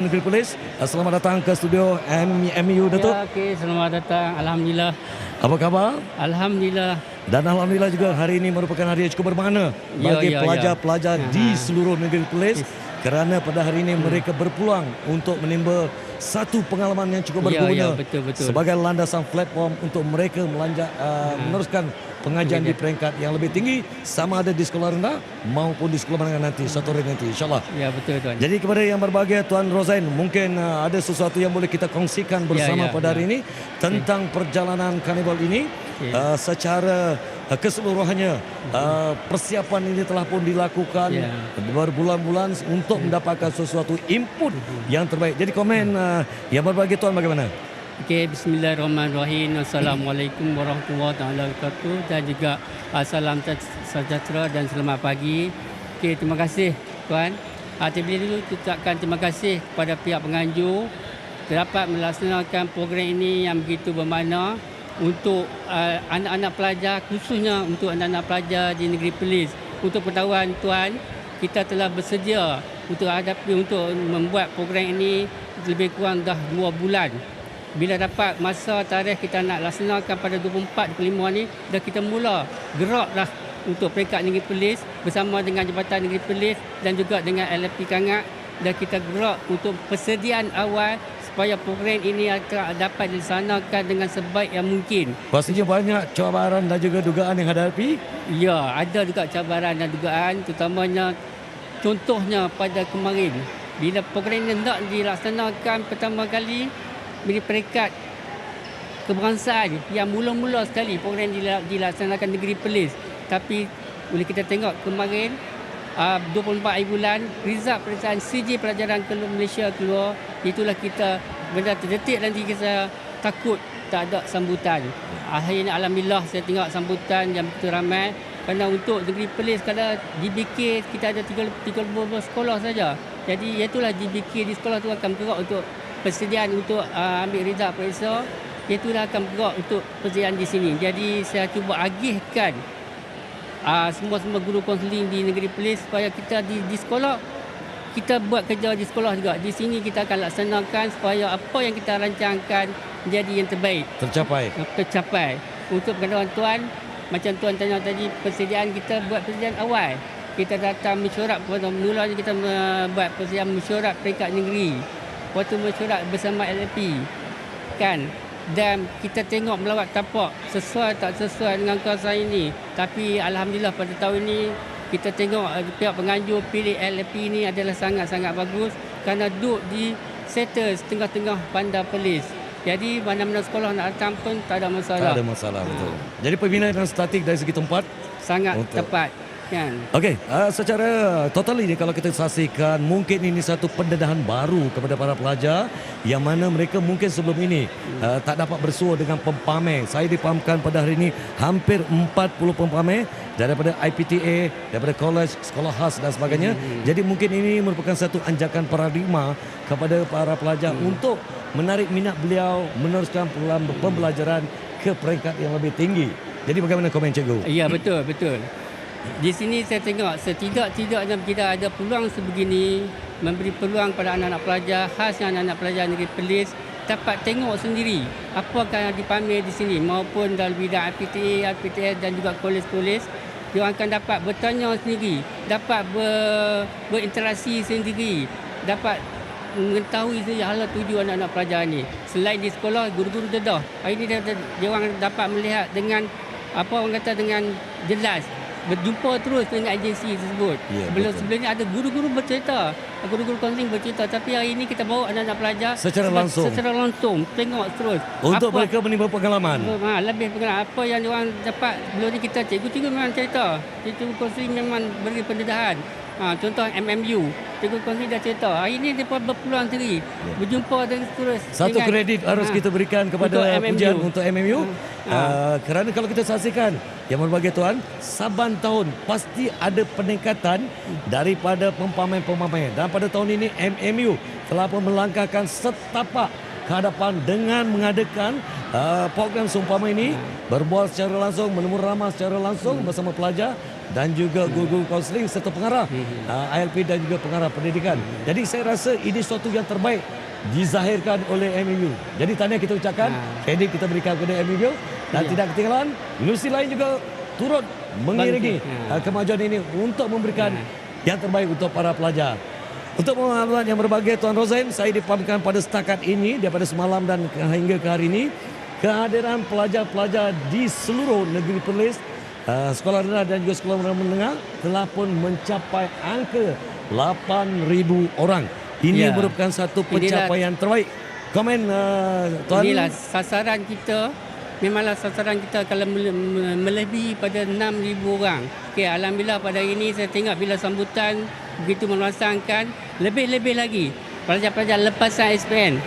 Negeri Polis. Uh, Selamat datang ke studio MMU Datuk. Ya, okey, selamat datang. Alhamdulillah. Apa khabar? Alhamdulillah. Dan Alhamdulillah juga hari ini merupakan hari yang cukup bermakna Ya, bagi ya, ya. pelajar-pelajar di Ha. seluruh negeri Perlis kerana pada hari ini mereka berpeluang untuk menimba satu pengalaman yang cukup Ya, berguna ya, betul, betul. sebagai landasan platform untuk mereka melanjak uh, meneruskan pengajian di peringkat yang lebih tinggi sama ada di sekolah rendah maupun di sekolah menengah nanti satu hari nanti insyaallah. Ya, betul tuan. Jadi kepada yang berbahagia Tuan Rozain mungkin uh, ada sesuatu yang boleh kita kongsikan bersama ya, pada hari ya. ini tentang perjalanan karnival ini Okey. uh, secara uh, keseluruhannya uh, persiapan ini telah pun dilakukan Ya. berbulan-bulan untuk mendapatkan sesuatu input yang terbaik. Jadi komen uh, yang berbahagia Tuan bagaimana? Okey, bismillahirrahmanirrahim. Assalamualaikum warahmatullahi taala wabarakatuh dan juga uh, salam sejahtera dan selamat pagi. Okey, terima kasih tuan. Uh, terlebih dulu ucapkan terima kasih kepada pihak penganjur dapat melaksanakan program ini yang begitu bermakna untuk uh, anak-anak pelajar khususnya untuk anak-anak pelajar di negeri Perlis. Untuk pengetahuan tuan, kita telah bersedia untuk hadapi untuk membuat program ini lebih kurang dah 2 bulan. Bila dapat masa tarikh kita nak laksanakan pada 24 25 ni dah kita mula gerak dah untuk peringkat negeri Perlis bersama dengan Jabatan Negeri Perlis dan juga dengan LFP Kangak dan kita gerak untuk persediaan awal supaya program ini akan dapat dilaksanakan dengan sebaik yang mungkin. Pastinya banyak cabaran dan juga dugaan yang hadapi. Ya, ada juga cabaran dan dugaan terutamanya contohnya pada kemarin bila program ini hendak dilaksanakan pertama kali di peringkat kebangsaan yang mula-mula sekali program dila- dilaksanakan negeri Perlis. Tapi boleh kita tengok kemarin uh, 24 hari bulan result periksaan CJ pelajaran ke Malaysia keluar itulah kita benda terdetik nanti kita takut tak ada sambutan. Akhirnya Alhamdulillah saya tengok sambutan yang begitu ramai. Kerana untuk negeri Perlis kalau GBK kita ada 30 30 sekolah saja. Jadi itulah GBK di sekolah tu akan bergerak untuk persediaan untuk uh, ambil result periksa itulah akan bergerak untuk persediaan di sini jadi saya cuba agihkan uh, semua-semua guru konseling di negeri Perlis supaya kita di, di sekolah kita buat kerja di sekolah juga. Di sini kita akan laksanakan supaya apa yang kita rancangkan menjadi yang terbaik, Tercapai. tercapai. Untuk pengetahuan tuan, macam tuan tanya tadi, persediaan kita buat persediaan awal. Kita datang mesyuarat mulanya kita uh, buat persediaan mesyuarat peringkat negeri. Waktu mesyuarat bersama LLP. Kan? Dan kita tengok melawat tapak sesuai tak sesuai dengan kawasan ini. Tapi Alhamdulillah pada tahun ini kita tengok uh, pihak penganjur pilih LLP ini adalah sangat-sangat bagus kerana duduk di settle tengah-tengah bandar Perlis. Jadi mana-mana sekolah nak datang pun tak ada masalah. Tak ada masalah betul. Jadi pembinaan dan statik dari segi tempat Sangat Untuk- tepat kan. Okey, uh, secara total ini kalau kita saksikan mungkin ini satu pendedahan baru kepada para pelajar yang mana mereka mungkin sebelum ini uh, tak dapat bersua dengan pempamer. Saya dipahamkan pada hari ini hampir 40 pempamer daripada IPTA, daripada college, sekolah khas dan sebagainya. Jadi mungkin ini merupakan satu anjakan paradigma kepada para pelajar untuk menarik minat beliau meneruskan pelan- pembelajaran ke peringkat yang lebih tinggi. Jadi bagaimana komen cikgu? Ya betul betul. Di sini saya tengok setidak-tidaknya kita ada peluang sebegini memberi peluang pada anak-anak pelajar khasnya anak-anak pelajar negeri Perlis dapat tengok sendiri apa yang dipamer di sini maupun dalam bidang IPTA, IPTS dan juga kolej-kolej dia akan dapat bertanya sendiri, dapat ber, berinteraksi sendiri, dapat mengetahui sendiri hala tuju anak-anak pelajar ni. Selain di sekolah, guru-guru dedah. Hari ini dia, dia orang dapat melihat dengan apa orang kata dengan jelas berjumpa terus dengan agensi tersebut. Ya, Sebelum betul. sebelum ni ada guru-guru bercerita, guru-guru kaunseling bercerita tapi hari ini kita bawa anak-anak pelajar Secara se- langsung. Secara langsung tengok terus. Untuk apa, mereka menimba pengalaman. Ha, lebih pengalaman apa yang orang dapat sebelum ni kita cikgu-cikgu memang cerita. Cikgu kaunseling memang beri pendedahan. Ha, contoh MMU, cikgu kaunseling dah cerita. Hari ini dia pun berpeluang sendiri berjumpa dengan terus Satu dengan- kredit harus ha, kita berikan kepada untuk MMU. pujian untuk MMU. Ha. Uh, kerana kalau kita saksikan yang berbagai tuan, saban tahun pasti ada peningkatan daripada pempamer-pempamer. Dan pada tahun ini MMU telah pun melangkahkan setapak ke hadapan dengan mengadakan uh, program seumpama ini berbual secara langsung, menemu ramah secara langsung bersama pelajar dan juga guru-guru kaunseling serta pengarah Hmm. uh, ILP dan juga pengarah pendidikan. Jadi saya rasa ini suatu yang terbaik dizahirkan oleh MMU. Jadi tanya kita ucapkan, Ha. kredit kita berikan kepada MMU dan Ya. tidak ketinggalan universiti lain juga turut mengiringi Ha. uh, kemajuan ini untuk memberikan Ha. yang terbaik untuk para pelajar. Untuk pemahaman yang berbahagia Tuan Rozain, saya dipahamkan pada setakat ini daripada semalam dan hingga ke hari ini kehadiran pelajar-pelajar di seluruh negeri Perlis uh, sekolah rendah dan juga sekolah menengah telah pun mencapai angka 8,000 orang. Ini Ya. merupakan satu Inilah- pencapaian terbaik. Komen uh, Tuan. Inilah sasaran kita Memanglah sasaran kita kalau mele- me- melebihi pada 6,000 orang. Okey, Alhamdulillah pada hari ini saya tengok bila sambutan begitu merangsangkan lebih-lebih lagi pelajar-pelajar lepasan SPM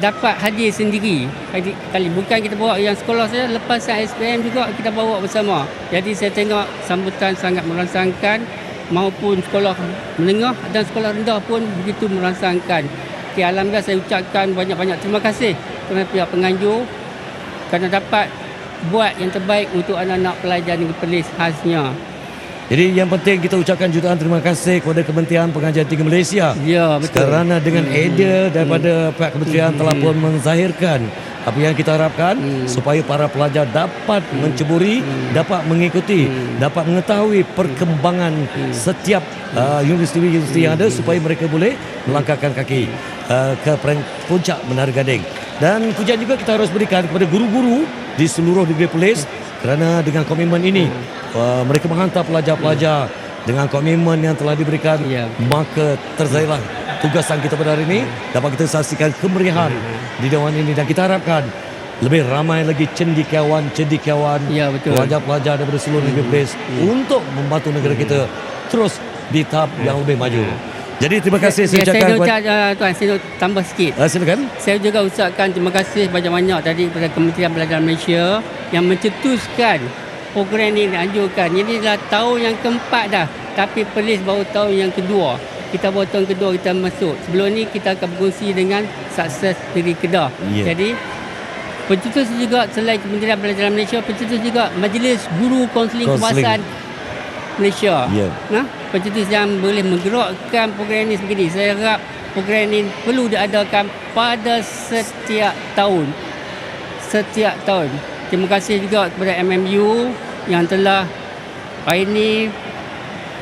dapat hadir sendiri. Hadir, kali bukan kita bawa yang sekolah saja, lepasan SPM juga kita bawa bersama. Jadi saya tengok sambutan sangat merangsangkan maupun sekolah menengah dan sekolah rendah pun begitu merangsangkan. Okey, Alhamdulillah saya ucapkan banyak-banyak terima kasih kepada pihak penganjur kerana dapat buat yang terbaik untuk anak-anak pelajar negeri Perlis khasnya. Jadi yang penting kita ucapkan jutaan terima kasih kepada Kementerian Pengajian Tinggi Malaysia. Ya, betul. Kerana dengan idea daripada pihak kementerian telah pun menzahirkan apa yang kita harapkan supaya para pelajar dapat menceburi, dapat mengikuti, dapat mengetahui perkembangan setiap uh, universiti-universiti yang ada supaya mereka boleh melangkahkan kaki uh, ke puncak Menara Gading. Dan pujian juga kita harus berikan kepada guru-guru di seluruh negeri Perlis kerana dengan komitmen ini uh, mereka menghantar pelajar-pelajar dengan komitmen yang telah diberikan Ya. maka terzahirlah tugasan kita pada hari ini dapat kita saksikan kemeriahan di Dewan ini dan kita harapkan lebih ramai lagi cendikiawan-cendikiawan Ya, betul. pelajar-pelajar daripada seluruh negeri Perlis untuk membantu negara kita terus di tahap yang lebih maju. Jadi terima kasih saya Ya, saya ucapkan kepada ucap, uh, Tuan, saya nak tambah sikit. uh, silakan. Saya juga ucapkan terima kasih banyak-banyak tadi kepada Kementerian Pelajaran Malaysia yang mencetuskan program ini dianjurkan. Ini dah tahun yang keempat dah. Tapi Perlis baru tahun yang kedua. Kita baru tahun kedua kita masuk. Sebelum ni kita akan berkongsi dengan sukses dari Kedah. Ya. Jadi pencetus juga selain Kementerian Pelajaran Malaysia, pencetus juga Majlis Guru Kaunseling. Kebangsaan Malaysia. Ya. Nah, pencetus yang boleh menggerakkan program ini begini. Saya harap program ini perlu diadakan pada setiap tahun. Setiap tahun. Terima kasih juga kepada MMU yang telah hari ini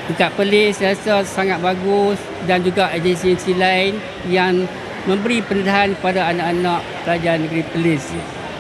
dekat Perlis saya rasa sangat bagus dan juga agensi-agensi lain yang memberi pendedahan kepada anak-anak pelajar negeri Perlis.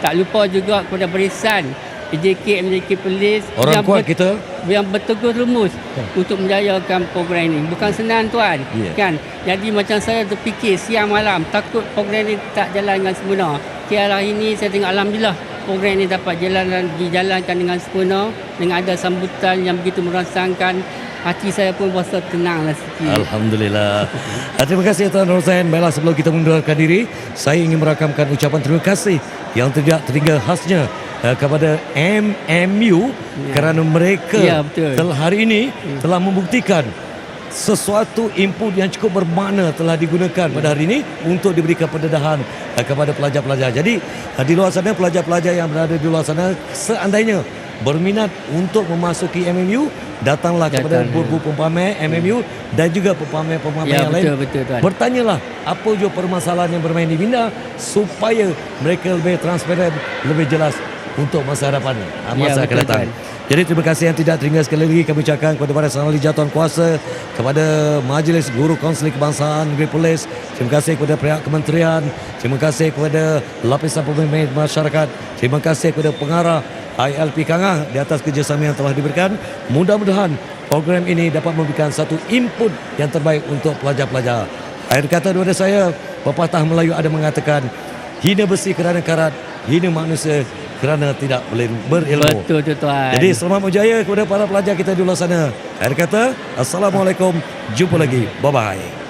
Tak lupa juga kepada barisan AJK MJK Perlis Orang yang kuat ber- kita yang bertegur lumus untuk menjayakan program ini. Bukan senang tuan. Ya. Kan? Jadi macam saya terfikir siang malam takut program ini tak jalan dengan sempurna. Kira hari ini saya tengok alhamdulillah program ini dapat jalan dijalankan dengan sempurna dengan ada sambutan yang begitu merangsangkan hati saya pun rasa tenanglah sikit. Alhamdulillah. Ah, Terima kasih Tuan Rozain. Baiklah sebelum kita mundurkan diri, saya ingin merakamkan ucapan terima kasih yang tidak terhingga khasnya uh, kepada MMU Ya. kerana mereka Ya, betul. Telah hari ini telah membuktikan sesuatu input yang cukup bermakna telah digunakan pada hari ini untuk diberikan pendedahan uh, kepada pelajar-pelajar. Jadi uh, di luar sana pelajar-pelajar yang berada di luar sana seandainya berminat untuk memasuki MMU datanglah kepada Datang, ya. guru pempamer MMU dan juga pempamer-pempamer Ya, yang lain. betul, betul, Tuan. Bertanyalah apa juga permasalahan yang bermain di Bina supaya mereka lebih transparan, lebih jelas untuk masa hadapan, ah, Ya, masa akan betul, datang. Tuan. Jadi terima kasih yang tidak terhingga sekali lagi kami ucapkan kepada para sanali jatuhan kuasa, kepada Majlis Guru Kaunseling Kebangsaan Negeri Perlis, terima kasih kepada pihak kementerian, terima kasih kepada lapisan pemimpin masyarakat, terima kasih kepada pengarah ILP Kangah di atas kerjasama yang telah diberikan. Mudah-mudahan program ini dapat memberikan satu input yang terbaik untuk pelajar-pelajar. Akhir kata daripada saya, pepatah Melayu ada mengatakan, hina besi kerana karat, hina manusia kerana tidak boleh berilmu. Betul tu tuan. Jadi selamat berjaya kepada para pelajar kita di luar sana. Akhir kata, Assalamualaikum. Jumpa lagi. Bye-bye.